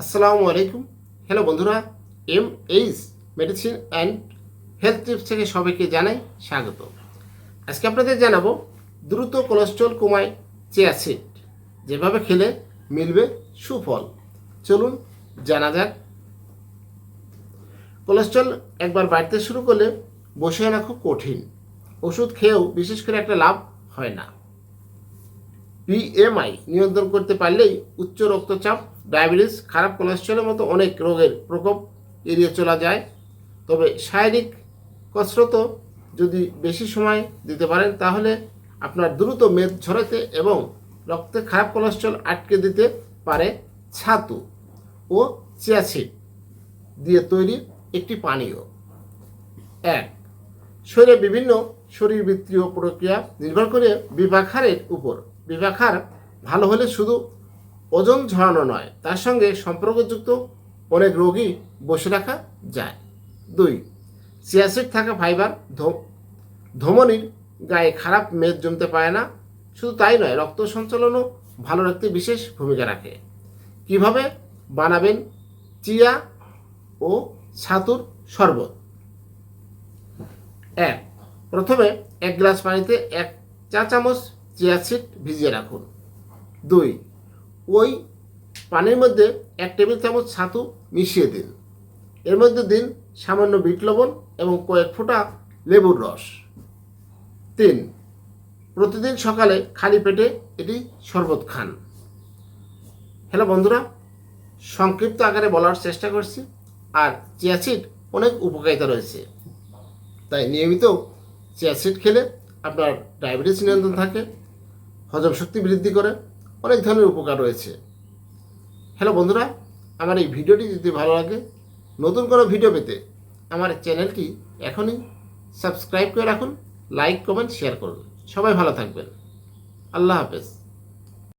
আসসালামু আলাইকুম। হ্যালো বন্ধুরা M H medicine and health tips থেকে সবাইকে জানাই স্বাগত। আজকে আপনাদের জানাব, দ্রুত কোলেস্ট্রল কমায় চেয়াসিড যেভাবে খেলে মিলবে সুফল। চলুন জানা যাক। কোলেস্ট্রল একবার বাড়তে শুরু করলে বসে আনা খুব কঠিন। ওষুধ খেয়েও বিশেষ করে একটা লাভ হয় না। বিএমআই নিয়ন্ত্রণ করতে পারলেই উচ্চ রক্তচাপ, ডায়াবেটিস, খারাপ কোলেস্ট্রলের মতো অনেক রোগের প্রকোপ এড়িয়ে চলা যায়। তবে শারীরিক কসরত যদি বেশি সময় দিতে পারেন, তাহলে আপনার দ্রুত মেদ ঝরাতে এবং রক্তে খারাপ কোলেস্ট্রল আটকে দিতে পারে ছাতু ও চিয়াসিড দিয়ে তৈরি একটি পানীয়। এক, শরীরে বিভিন্ন শরীরবৃত্তীয় প্রক্রিয়া নির্ভর করে বিভাঘারের উপর। বিভাঘার ভালো হলে শুধু ওজন ঝরানো নয়, তার সঙ্গে সম্পর্কযুক্ত অনেক রোগী বসে রাখা যায়। দুই, সিয়াসিড থাকা ফাইবার ধমনির গায়ে খারাপ মেদ জমতে পারে না, শুধু তাই নয়, রক্ত সঞ্চালনও ভালো রাখতে বিশেষ ভূমিকা রাখে। কীভাবে বানাবেন চিয়া ও ছাতুর শরবত? এক, প্রথমে এক গ্লাস পানিতে এক চা চামচ চিয়া সিড ভিজিয়ে রাখুন। দুই, ওই পানির মধ্যে এক টেবিল চামচ ছাতু মিশিয়ে দিন। এর মধ্যে দিন সামান্য বিট লবণ এবং কয়েক ফোঁটা লেবুর রস। তিন, প্রতিদিন সকালে খালি পেটে এটি শরবত খান। হ্যালো বন্ধুরা, সংক্ষিপ্ত আকারে বলার চেষ্টা করছি, আর চিয়াসিড অনেক উপকারিতা রয়েছে। তাই নিয়মিত চিয়াসিড খেলে আপনার ডায়াবেটিস নিয়ন্ত্রণ থাকে হজম শক্তি বৃদ্ধি করে অনেক ধরনের উপকার রয়েছে। হ্যালো বন্ধুরা, আমার এই ভিডিওটি যদি ভালো লাগে, নতুন কোনো ভিডিও পেতে আমার চ্যানেলটি এখনই সাবস্ক্রাইব করে রাখুন, লাইক, কমেন্ট, শেয়ার করুন। সবাই ভালো থাকবেন। আল্লাহ হাফেজ।